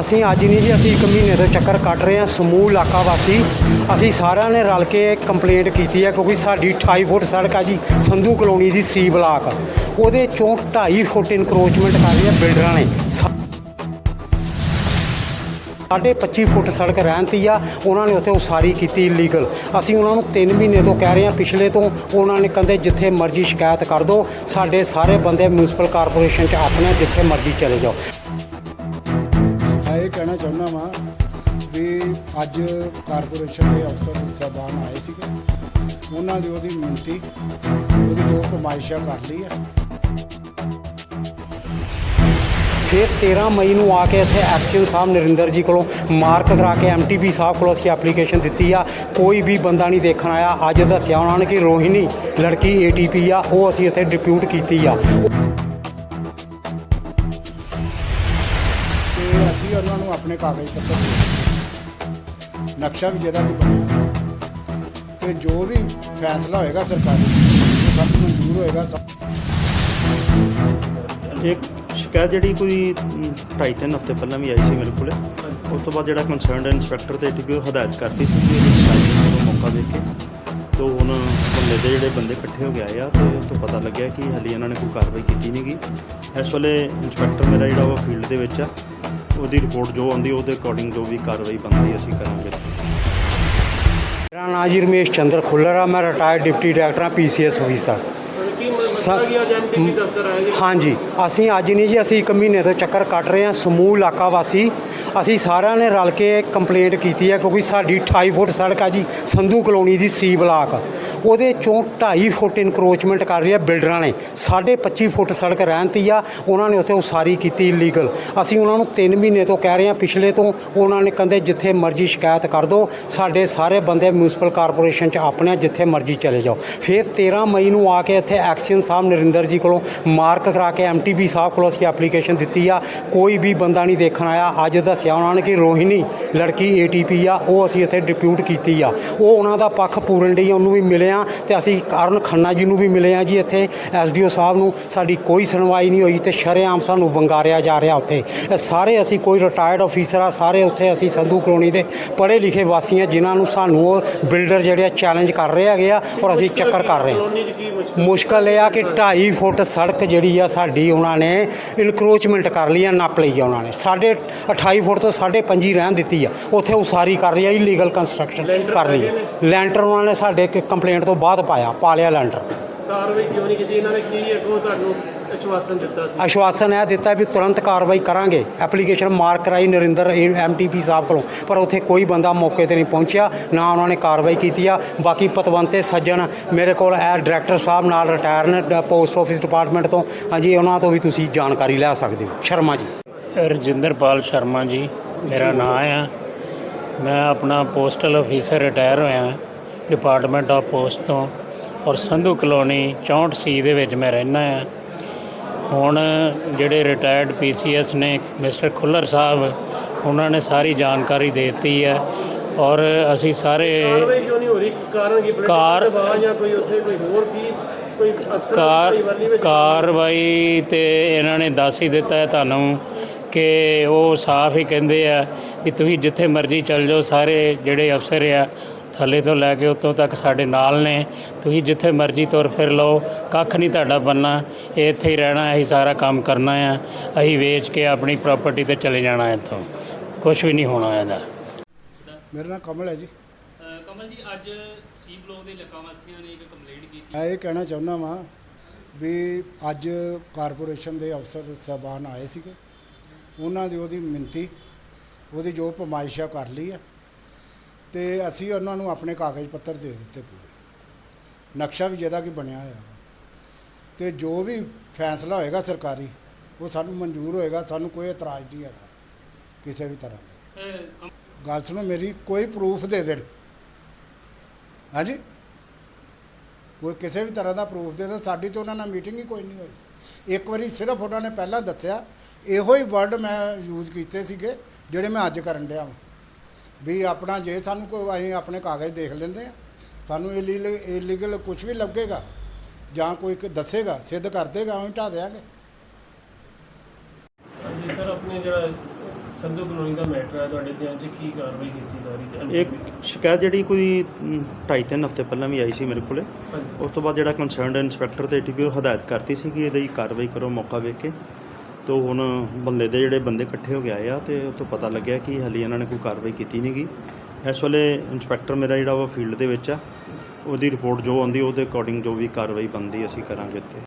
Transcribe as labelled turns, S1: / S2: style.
S1: ਅਸੀਂ ਅੱਜ ਨਹੀਂ ਜੀ, ਅਸੀਂ ਇੱਕ ਮਹੀਨੇ ਤੋਂ ਚੱਕਰ ਕੱਟ ਰਹੇ ਹਾਂ, ਸਮੂਹ ਇਲਾਕਾ ਵਾਸੀ। ਅਸੀਂ ਸਾਰਿਆਂ ਨੇ ਰਲ ਕੇ ਕੰਪਲੇਂਟ ਕੀਤੀ ਹੈ, ਕਿਉਂਕਿ ਸਾਡੀ 28 ਫੁੱਟ ਸੜਕ ਆ ਜੀ, ਸੰਧੂ ਕਲੋਨੀ ਦੀ ਸੀ ਬਲਾਕ। ਉਹਦੇ ਚੋਂ 2.5 ਫੁੱਟ ਇਨਕਰੋਚਮੈਂਟ ਕਰ ਰਹੀ ਹੈ ਬਿਲਡਰਾਂ ਨੇ। ਸਾ- ਸਾਢੇ 25 ਫੁੱਟ ਸੜਕ ਰਹਿੰਦੀ ਆ, ਉਹਨਾਂ ਨੇ ਉੱਥੇ ਉਸਾਰੀ ਕੀਤੀ ਇਲੀਗਲ ਅਸੀਂ ਉਹਨਾਂ ਨੂੰ 3 ਮਹੀਨੇ ਤੋਂ ਕਹਿ ਰਹੇ ਹਾਂ, ਪਿਛਲੇ ਤੋਂ ਉਹਨਾਂ ਨੇ ਕਹਿੰਦੇ ਜਿੱਥੇ ਮਰਜ਼ੀ ਸ਼ਿਕਾਇਤ ਕਰ ਦਿਓ, ਸਾਡੇ ਸਾਰੇ ਬੰਦੇ ਮਿਊਨਿਸਪਲ ਕਾਰਪੋਰੇਸ਼ਨ 'ਚ ਆਪਣੇ ਜਿੱਥੇ ਮਰਜ਼ੀ ਚਲੇ ਜਾਓ।
S2: ਕਹਿਣਾ ਚਾਹੁੰਦਾ ਵਾਂ ਵੀ ਅੱਜ ਕਾਰਪੋਰੇਸ਼ਨ ਦੇ ਅਫਸਰ ਸਾਹਿਬਾਨ ਆਏ ਸੀਗੇ। ਉਹਨਾਂ ਦੀ ਉਹਦੀ ਮਿਹਨਤੀ ਉਹਦੀ ਜੋ ਫਰਮਾਇਸ਼ਾਂ ਕਰ ਲਈ ਆ।
S1: ਫਿਰ 13 ਮਈ ਨੂੰ ਆ ਕੇ ਇੱਥੇ ਐਕਸ਼ਨ ਸਾਹਿਬ ਨਰਿੰਦਰ ਜੀ ਕੋਲੋਂ ਮਾਰਕ ਕਰਾ ਕੇ ਐਮਟੀਪੀ ਸਾਹਿਬ ਕੋਲੋਂ ਅਸੀਂ ਐਪਲੀਕੇਸ਼ਨ ਦਿੱਤੀ ਆ। ਕੋਈ ਵੀ ਬੰਦਾ ਨਹੀਂ ਦੇਖਣ ਆਇਆ। ਅੱਜ ਦੱਸਿਆ ਉਹਨਾਂ ਨੇ ਕਿ ਰੋਹਿਣੀ, ਲੜਕੀ ਏਟੀਪੀ ਆ, ਉਹ ਅਸੀਂ ਇੱਥੇ ਡਿਪਿਊਟ ਕੀਤੀ ਆ।
S2: ਆਪਣੇ ਕਾਗਜ਼ ਪੱਤਰ ਨਕਸ਼ਾ ਵੀ ਜਿਹਦਾ ਵੀ ਬਣਿਆ ਤੇ ਜੋ ਵੀ ਫੈਸਲਾ ਹੋਏਗਾ ਸਰਕਾਰੀ ਉਹ ਸਭ ਮਨਜ਼ੂਰ ਹੋਏਗਾ
S3: ਇੱਕ ਸ਼ਿਕਾਇਤ ਜਿਹੜੀ ਕੋਈ ਅਮ, ਢਾਈ ਤਿੰਨ ਹਫ਼ਤੇ ਪਹਿਲਾਂ ਵੀ ਆਈ ਸੀ ਮੇਰੇ ਕੋਲੇ ਉਸ ਤੋਂ ਬਾਅਦ ਜਿਹੜਾ ਕੰਸਰਨਡ ਇਨਸਪੈਕਟਰ ਤੇ ਟੀਪੀਓ ਹਦਾਇਤ ਕਰਤੀ ਸੀ ਕਿ ਇਹਦੀ ਸ਼ਿਕਾਇਤ ਨੂੰ ਮੌਕਾ ਦੇ ਕੇ ਤੋਂ ਹੁਣ ਬੰਦੇ ਦੇ ਜਿਹੜੇ ਬੰਦੇ ਇਕੱਠੇ ਹੋ ਗਏ ਆ ਤੇ ਉਹ ਤੋਂ ਪਤਾ ਲੱਗਿਆ ਕਿ ਹਾਲੇ ਇਹਨਾਂ ਨੇ ਕੋਈ ਕਾਰਵਾਈ ਕੀਤੀ ਨਹੀਂ ਗਈ ਇਸ ਵੇਲੇ ਇਨਸਪੈਕਟਰ ਮੇਰਾ ਜਿਹੜਾ ਉਹ ਫੀਲਡ ਦੇ ਵਿੱਚ ਆ ਉਹਦੀ ਰਿਪੋਰਟ ਜੋ ਆਉਂਦੀ, ਉਹਦੇ ਅਕੋਰਡਿੰਗ ਜੋ ਵੀ ਕਾਰਵਾਈ ਬਣਦੀ, ਅਸੀਂ ਕਰਾਂਗੇ।
S1: ਮੇਰਾ ਨਾਂ ਜੀ ਰਮੇਸ਼ ਚੰਦਰ ਖੁੱਲਰ ਆ, ਮੈਂ ਰਿਟਾਇਰਡ ਡਿਪਟੀ ਡਾਇਰੈਕਟਰ ਆ ਪੀਸੀਐਸ ਅਫੀਸਰ ਹਾਂਜੀ ਅਸੀਂ ਅੱਜ ਨਹੀਂ ਜੀ ਅਸੀਂ ਇੱਕ ਮਹੀਨੇ ਤੋਂ ਚੱਕਰ ਕੱਟ ਰਹੇ ਹਾਂ ਸਮੂਹ ਇਲਾਕਾ ਵਾਸੀ। ਅਸੀਂ ਸਾਰਿਆਂ ਨੇ ਰਲ ਕੇ ਕੰਪਲੇਂਟ ਕੀਤੀ ਹੈ ਕਿਉਂਕਿ ਸਾਡੀ 28 ਫੁੱਟ ਸੜਕ ਆ ਜੀ ਸੰਧੂ ਕਲੋਨੀ ਦੀ ਸੀ ਬਲਾਕ। ਉਹਦੇ ਚੋਂ 2.5 ਫੁੱਟ ਇਨਕਰੋਚਮੈਂਟ ਕਰ ਰਹੀ ਹੈ ਬਿਲਡਰਾਂ ਨੇ। ਸਾਢੇ 25 ਫੁੱਟ ਸੜਕ ਰਹਿੰਦੀ ਆ ਉਹਨਾਂ ਨੇ ਉੱਥੇ ਉਸਾਰੀ ਕੀਤੀ ਇਲੀਗਲ ਅਸੀਂ ਉਹਨਾਂ ਨੂੰ 3 ਮਹੀਨੇ ਤੋਂ ਕਹਿ ਰਹੇ ਹਾਂ ਪਿਛਲੇ ਤੋਂ ਉਹਨਾਂ ਨੇ ਕਹਿੰਦੇ ਜਿੱਥੇ ਮਰਜ਼ੀ ਸ਼ਿਕਾਇਤ ਕਰ ਦਿਓ ਸਾਡੇ ਸਾਰੇ ਬੰਦੇ ਮਿਊਨਿਸਪਲ ਕਾਰਪੋਰੇਸ਼ਨ 'ਚ ਆਪਣੇ ਜਿੱਥੇ ਮਰਜ਼ੀ ਚਲੇ ਜਾਓ। ਫਿਰ 13 ਮਈ ਨੂੰ ਆ ਕੇ ਇੱਥੇ ਐਕਸ਼ਨ ਸਾਹਿਬ ਨਰਿੰਦਰ ਜੀ ਕੋਲੋਂ ਮਾਰਕ ਕਰਾ ਕੇ ਐਮਟੀਪੀ ਸਾਹਿਬ ਕੋਲੋਂ ਅਸੀਂ ਐਪਲੀਕੇਸ਼ਨ ਦਿੱਤੀ ਆ। ਕੋਈ ਵੀ ਬੰਦਾ ਨਹੀਂ ਦੇਖਣ ਆਇਆ। ਅੱਜ ਦੱਸਿਆ ਉਹਨਾਂ ਨੇ ਕਿ ਰੋਹਿਣੀ ਲੜਕੀ ਏਟੀਪੀ ਆ। ਉਹ ਅਸੀਂ ਇੱਥੇ ਡਿਪਿਊਟ ਕੀਤੀ ਆ। ਉਹ ਉਹਨਾਂ ਦਾ ਪੱਖ ਪੂਰਨ ਲਈ ਉਹਨੂੰ ਵੀ ਮਿਲੇ ਆ ਤੇ ਅਸੀਂ ਕਾਰਨ ਖੰਨਾ ਜੀ ਨੂੰ ਵੀ ਮਿਲੇ ਆ ਜੀ ਇੱਥੇ। ਐਸਡੀਓ ਸਾਹਿਬ ਨੂੰ ਸਾਡੀ ਕੋਈ ਸੁਣਵਾਈ ਨਹੀਂ ਹੋਈ ਤੇ ਸ਼ਰੇਆਮ ਸਾਨੂੰ ਵੰਗਾਰਿਆ ਜਾ ਰਿਹਾ ਉੱਥੇ। ਇਹ ਸਾਰੇ ਅਸੀਂ ਕੋਈ ਰਿਟਾਇਰਡ ਅਫੀਸਰ ਆ। ਸਾਰੇ ਉੱਥੇ ਅਸੀਂ ਸੰਧੂ ਕਲੋਨੀ ਦੇ ਪੜ੍ਹੇ ਲਿਖੇ ਵਾਸੀ ਆ ਜਿਨ੍ਹਾਂ ਨੂੰ ਸਾਨੂੰ ਉਹ ਬਿਲਡਰ ਜਿਹੜੇ ਆ ਚੈਲੰਜ ਕਰ ਰਹੇ ਹੈਗੇ ਆ ਔਰ ਅਸੀਂ ਚੱਕਰ ਕਰ ਰਹੇ ਮੁਸ਼ਕਲ ਇਹ ਆ ਕਿ 2.5 ਫੁੱਟ ਸੜਕ ਜਿਹੜੀ ਆ ਸਾਡੀ ਉਹਨਾਂ ਨੇ ਇਨਕਰੋਚਮੈਂਟ ਕਰ ਲਈ ਆ ਨੱਪ ਲਈ ਆ ਉਹਨਾਂ ਨੇ। ਸਾਡੇ 28 ਫੁੱਟ ਤੋਂ ਸਾਢੇ ਪੰਜੀ ਰਹਿਣ ਦਿੱਤੀ ਆ। ਉੱਥੇ ਉਸਾਰੀ ਕਰ ਰਹੀ ਆ ਇਲੀਗਲ ਕੰਸਟਰਕਸ਼ਨ ਕਰ ਰਹੀ ਆ। ਲੈਂਟਰ ਉਹਨਾਂ ਨੇ ਸਾਡੇ ਕੰਪਲੇਂਟ ਤੋਂ ਬਾਅਦ ਪਾਇਆ ਪਾ ਲਿਆ ਲੈਂਟਰ।
S4: ਕਾਰਵਾਈ ਕਿਉਂ ਨਹੀਂ ਕੀਤੀ? ਇਹਨਾਂ ਨੇ ਕੀ ਅੱਗੋਂ ਤੁਹਾਨੂੰ ਆਸ਼ਵਾਸਨ ਦਿੱਤਾ ਸੀ?
S1: ਆਸ਼ਵਾਸਨ ਇਹ ਦਿੱਤਾ ਵੀ ਤੁਰੰਤ ਕਾਰਵਾਈ ਕਰਾਂਗੇ। ਐਪਲੀਕੇਸ਼ਨ ਮਾਰਕ ਕਰਾਈ ਨਰਿੰਦਰ ਐਮਟੀਪੀ ਸਾਹਿਬ ਕੋਲੋਂ। ਪਰ ਉੱਥੇ ਕੋਈ ਬੰਦਾ ਮੌਕੇ ਤੇ ਨਹੀਂ ਪਹੁੰਚਿਆ ਨਾ ਉਹਨਾਂ ਨੇ ਕਾਰਵਾਈ ਕੀਤੀ ਆ। ਬਾਕੀ ਪਤਵੰਤੇ ਸੱਜਣ ਮੇਰੇ ਕੋਲ ਇਹ ਡਾਇਰੈਕਟਰ ਸਾਹਿਬ ਨਾਲ ਰਿਟਾਇਰ ਨੇ ਪੋਸਟ ਆਫਿਸ ਡਿਪਾਰਟਮੈਂਟ ਤੋਂ। ਹਾਂਜੀ ਉਹਨਾਂ ਤੋਂ ਵੀ ਤੁਸੀਂ ਜਾਣਕਾਰੀ ਲੈ ਸਕਦੇ ਹੋ। ਸ਼ਰਮਾ ਜੀ।
S5: ਰਜਿੰਦਰਪਾਲ ਸ਼ਰਮਾ ਜੀ ਮੇਰਾ ਨਾਮ ਆ। ਮੈਂ ਆਪਣਾ ਪੋਸਟਲ ਅਫੀਸਰ ਰਿਟਾਇਰ ਹੋਇਆ ਡਿਪਾਰਟਮੈਂਟ ਆਫ ਪੋਸਟ ਤੋਂ। ਔਰ ਸੰਧੂ ਕਲੋਨੀ 64 ਸੀ ਦੇ ਵਿੱਚ ਮੈਂ ਰਹਿਣਾ ਆ ਹੁਣ ਜਿਹੜੇ ਰਿਟਾਇਰਡ ਪੀਸੀਐਸ ਨੇ ਮਿਸਟਰ ਖੁੱਲਰ ਸਾਹਿਬ ਉਹਨਾਂ ਨੇ ਸਾਰੀ ਜਾਣਕਾਰੀ ਦੇ ਦਿੱਤੀ ਹੈ ਔਰ ਅਸੀਂ ਸਾਰੇ
S4: ਕਾਰਵਾਈ ਕਿਉਂ ਨਹੀਂ ਹੋ ਰਹੀ? ਕਾਰਨ ਕੀ? ਬਲੱਡ
S5: ਕਾਰ-
S4: ਦਬਾਅ ਜਾਂ ਕੋਈ ਉੱਥੇ ਕੋਈ ਹੋਰ ਕੀ? ਕੋਈ ਅਫਸਰ
S5: ਕਾਰ
S4: ਭਾਈਵਾਲੀ ਵਿੱਚ
S5: ਕਾਰਵਾਈ ਤੇ ਇਹਨਾਂ ਨੇ ਦੱਸ ਹੀ ਦਿੱਤਾ ਹੈ ਤੁਹਾਨੂੰ ਕਿ ਉਹ ਸਾਫ਼ ਹੀ ਕਹਿੰਦੇ ਆ ਵੀ ਤੁਸੀਂ ਜਿੱਥੇ ਮਰਜ਼ੀ ਚੱਲ ਜਾਓ ਸਾਰੇ ਜਿਹੜੇ ਅਫਸਰ ਆ ਥੱਲੇ ਤੋਂ ਲੈ ਕੇ ਉੱਤੋਂ ਤੱਕ ਸਾਡੇ ਨਾਲ ਨੇ। ਤੁਸੀਂ ਜਿੱਥੇ ਮਰਜ਼ੀ ਤੁਰ ਫਿਰ ਲਓ। ਕੱਖ ਨਹੀਂ ਤੁਹਾਡਾ ਬੰਨਾ ਇਹ ਇੱਥੇ ਹੀ ਰਹਿਣਾ ਅਸੀਂ ਸਾਰਾ ਕੰਮ ਕਰਨਾ ਆ। ਅਸੀਂ ਵੇਚ ਕੇ ਆਪਣੀ ਪ੍ਰਾਪਰਟੀ ਤੇ ਚਲੇ ਜਾਣਾ ਇੱਥੋਂ। ਕੁਝ ਵੀ ਨਹੀਂ ਹੋਣਾ ਇਹਦਾ।
S2: ਮੇਰਾ ਨਾਮ ਕਮਲ ਹੈ ਜੀ।
S5: ਕਮਲ ਜੀ ਅੱਜ ਸੀ ਬਲੋਕ ਦੇ ਇਲਾਕਾ ਵਾਸੀਆਂ ਨੇ ਇੱਕ ਕੰਪਲੇਂਟ ਕੀਤੀ।
S2: ਮੈਂ ਇਹ ਕਹਿਣਾ ਚਾਹੁੰਦਾ ਵਾਂ ਵੀ ਅੱਜ ਕਾਰਪੋਰੇਸ਼ਨ ਦੇ ਅਫਸਰ ਸਾਹਿਬਾਨ ਆਏ ਸੀਗੇ। ਉਹਨਾਂ ਦੀ ਉਹਦੀ ਮਿਹਨਤੀ ਉਹਦੀ ਜੋ ਫਰਮਾਇਸ਼ਾਂ ਕਰ ਲਈ ਆ। ਤੇ ਅਸੀਂ ਉਹਨਾਂ ਨੂੰ ਆਪਣੇ ਕਾਗਜ਼ ਪੱਤਰ ਦੇ ਦਿੱਤੇ ਪੂਰੇ। ਨਕਸ਼ਾ ਵੀ ਜਿਹਦਾ ਕਿ ਬਣਿਆ ਹੋਇਆ ਵਾ। ਤੇ ਜੋ ਵੀ ਫੈਸਲਾ ਹੋਏਗਾ ਸਰਕਾਰੀ, ਉਹ ਸਾਨੂੰ ਮਨਜ਼ੂਰ ਹੋਏਗਾ, ਸਾਨੂੰ ਕੋਈ ਇਤਰਾਜ਼ ਨਹੀਂ ਹੈਗਾ ਕਿਸੇ ਵੀ ਤਰ੍ਹਾਂ ਦਾ। ਗੱਲ ਸੁਣੋ ਮੇਰੀ, ਕੋਈ ਪ੍ਰੂਫ ਦੇ ਦੇਣ। ਹਾਂਜੀ? ਕੋਈ ਕਿਸੇ ਵੀ ਤਰ੍ਹਾਂ ਦਾ ਪ੍ਰੂਫ ਦੇ ਦੇਣ, ਸਾਡੀ ਤਾਂ ਉਹਨਾਂ ਨਾਲ ਮੀਟਿੰਗ ਹੀ ਕੋਈ ਨਹੀਂ ਹੋਈ। ਇੱਕ ਵਾਰੀ ਸਿਰਫ ਉਹਨਾਂ ਨੇ ਪਹਿਲਾਂ ਦੱਸਿਆ, ਇਹੋ ਹੀ ਵਰਡ ਮੈਂ ਯੂਜ਼ ਕੀਤੇ ਸੀਗੇ, ਜਿਹੜੇ ਮੈਂ ਅੱਜ ਕਰਨ ਡਿਆ ਵਾਂ। ਵੀ ਆਪਣਾ ਜੇ ਸਾਨੂੰ ਕੋਈ ਅਸੀਂ ਆਪਣੇ ਕਾਗਜ਼ ਦੇਖ ਲੈਂਦੇ ਆ ਸਾਨੂੰ ਇਲੀਗਲ ਕੁਝ ਵੀ ਲੱਗੇਗਾ ਜਾਂ ਕੋਈ ਇੱਕ ਦੱਸੇਗਾ ਸਿੱਧ ਕਰ ਦੇਗਾ ਅਸੀਂ ਢਾ ਦਿਆਂਗੇ।
S4: ਜੀ ਸਰ ਆਪਣੇ ਜਿਹੜਾ ਸੰਧੂ ਕਲੋਨੀ ਦਾ ਮੈਟਰ ਹੈ ਤੁਹਾਡੇ ਧਿਆਨ 'ਚ ਕੀ ਕਾਰਵਾਈ ਕੀਤੀ ਜਾ ਰਹੀ ਹੈ?
S3: ਇੱਕ ਸ਼ਿਕਾਇਤ ਜਿਹੜੀ ਕੋਈ 2.5-3 ਹਫ਼ਤੇ ਪਹਿਲਾਂ ਵੀ ਆਈ ਸੀ ਮੇਰੇ ਕੋਲੇ। ਉਸ ਤੋਂ ਬਾਅਦ ਜਿਹੜਾ ਕੰਸਰਨਡ ਇਨਸਪੈਕਟਰ ਤੇ ਟੀਪੀਓ ਹਦਾਇਤ ਕਰਤੀ ਸੀ ਕਿ ਇਹਦੀ ਕਾਰਵਾਈ ਕਰੋ ਮੌਕਾ ਵੇਖ ਕੇ। ਤੋ ਹੁਣ ਬੰਦੇ ਦੇ ਜਿਹੜੇ ਬੰਦੇ ਇਕੱਠੇ ਹੋ ਕੇ ਆਏ ਆ ਤੇ ਉਹ ਤੋਂ ਪਤਾ ਲੱਗਿਆ ਕਿ ਹਾਲੇ ਇਹਨਾਂ ਨੇ ਕੋਈ ਕਾਰਵਾਈ ਕੀਤੀ ਨਹੀਂ ਗਈ ਇਸ ਵੇਲੇ ਇਨਸਪੈਕਟਰ ਮੇਰਾ ਜਿਹੜਾ ਉਹ ਫੀਲਡ ਦੇ ਵਿੱਚ ਆ, ਉਹਦੀ ਰਿਪੋਰਟ ਜੋ ਆਉਂਦੀ, ਉਹਦੇ ਅਕੋਰਡਿੰਗ ਜੋ ਵੀ ਕਾਰਵਾਈ ਬਣਦੀ, ਅਸੀਂ ਕਰਾਂਗੇ ਤੇ